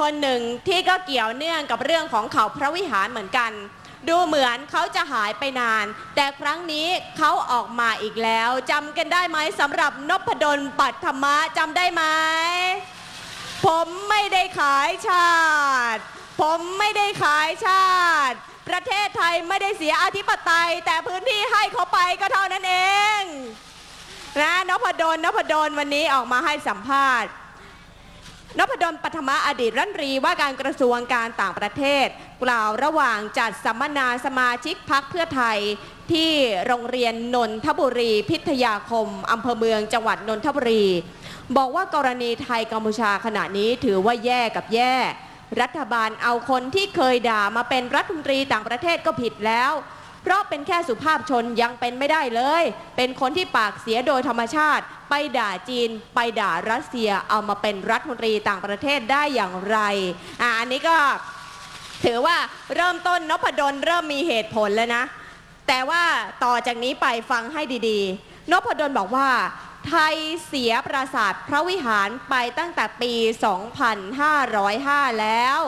คนหนึ่งที่ก็เกี่ยวเนื่องกับเรื่องของเขาพระวิหารเหมือนกัน ดูเหมือนเขาจะหายไปนาน แต่ครั้งนี้เขาออกมาอีกแล้วจำกันได้ไหมสำหรับนพดลปัทมะจำได้ไหมผมไม่ได้ขายชาติ ผมไม่ได้ขายชาติ ประเทศไทยไม่ได้เสียอธิปไตย แต่พื้นที่ให้เขาไปก็เท่านั้นเองนะนพดลนพดลวันนี้ออกมาให้สัมภาษณ์ นพดลปัทมะอดีตรัฐมนตรีว่าการกระทรวงการต่างประเทศ กล่าวระหว่างจัดสัมมนาสมาชิกพักเพื่อไทย ที่โรงเรียนนนทบุรี พิทยาคมอำเภอเมืองจังหวัดนนทบุรี บอกว่ากรณีไทยกัมพูชาขณะนี้ถือว่าแย่กับแย่ รัฐบาลเอาคนที่เคยด่ามาเป็นรัฐมนตรีต่างประเทศก็ผิดแล้ว เพราะเป็นแค่สุภาพชนยังเป็นไม่ได้เลย เป็นคนที่ปากเสียโดยธรรมชาติ ไปด่าจีน ไปด่ารัสเซียเอามาเป็นรัฐมนตรีต่างประเทศได้อย่างไรอ่าอันนี้ก็ถือว่าเริ่มต้นนพดลเริ่มมีเหตุผลแล้วนะ แต่ว่าต่อจากนี้ไปฟังให้ดีๆ นพดลบอกว่า ไทยเสียปราสาทพระวิหารไปตั้งแต่ปี 2505 แล้ว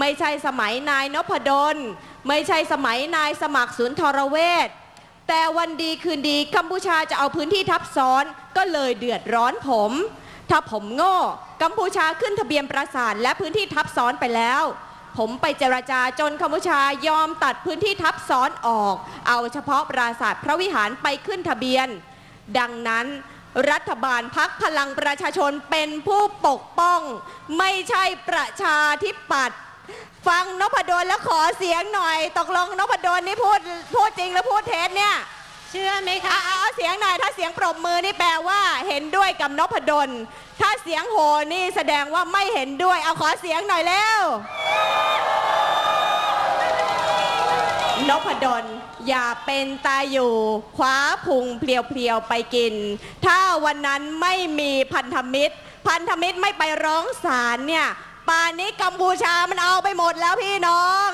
ไม่ใช่สมัยนายนพดล ไม่ใช่สมัยนายสมัครศูนย์ทรเวชแต่วันดีคืนดีกัมพูชาจะเอาพื้นที่ทับซ้อนก็เลยเดือดร้อนผม ถ้าผมโง่กัมพูชาขึ้นทะเบียนปราสาทและพื้นที่ทับซ้อนไปแล้ว ผมไปเจรจาจนกัมพูชายอมตัดพื้นที่ทับซ้อนออก เอาเฉพาะปราสาทพระวิหารไปขึ้นทะเบียน ดังนั้นรัฐบาลพักพลังประชาชนเป็นผู้ปกป้อง ไม่ใช่ประชาธิปัตย์ ฟังนพดลแล้วขอเสียงหน่อย ตกลงนพดลนี่พูดพูดจริงหรือพูดเท็จเนี่ยเชื่อไหมอะคะเอาเอาเสียงหน่อยถ้าเสียงปรบมือนี่แปลว่าเห็นด้วยกับนพดล ถ้าเสียงโหนี่แสดงว่าไม่เห็นด้วย เอาขอเสียงหน่อยเร็วนพดลอย่าเป็นตาอยู่คว้าพุงเพลียวๆไปกิน ถ้าวันนั้นไม่มีพันธมิตร พันธมิตรไม่ไปร้องศาลเนี่ย ป่านนี้กัมพูชามันเอาไปหมดแล้วพี่น้อง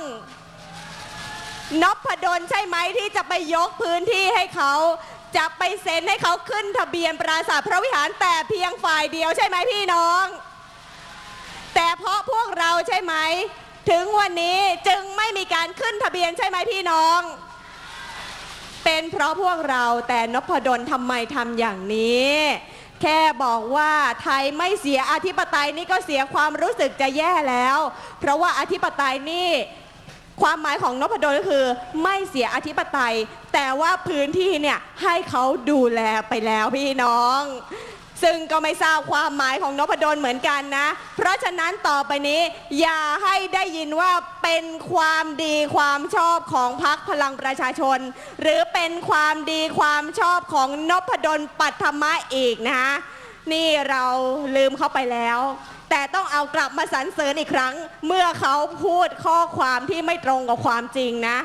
นพดลใช่ไหมที่จะไปยกพื้นที่ให้เขา จะไปเซ็นให้เขาขึ้นทะเบียนปราสาทพระวิหารแต่เพียงฝ่ายเดียวใช่ไหมพี่น้อง แต่เพราะพวกเราใช่ไหม ถึงวันนี้จึงไม่มีการขึ้นทะเบียนใช่ไหมพี่น้อง เป็นเพราะพวกเราแต่นพดลทำไมทำอย่างนี้ แค่บอกว่าไทยไม่เสียอธิปไตยนี่ก็เสียความรู้สึกจะแย่แล้ว เพราะว่าอธิปไตยนี่ความหมายของนพดลก็คือ ไม่เสียอธิปไตย แต่ว่าพื้นที่เนี่ยให้เขาดูแลไปแล้วพี่น้อง ซึ่งก็ไม่ทราบความหมายของนพดลเหมือนกันนะ เพราะฉะนั้นต่อไปนี้ อย่าให้ได้ยินว่าเป็นความดีความชอบของพรรคพลังประชาชน หรือเป็นความดีความชอบของนพดลปัทมะอีกนะคะนี่เราลืมเขาไปแล้ว แต่ต้องเอากลับมาสรรเสริญอีกครั้ง เมื่อเขาพูดข้อความที่ไม่ตรงกับความจริงนะ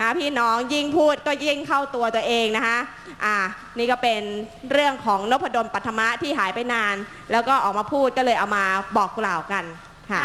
นะพี่น้องยิ่งพูดก็ยิ่งเข้าตัวตัวเองนะคะอ่านี่ก็เป็นเรื่องของนพดลปัทมะที่หายไปนาน แล้วก็ออกมาพูดก็เลยเอามาบอกกล่าวกันค่ะ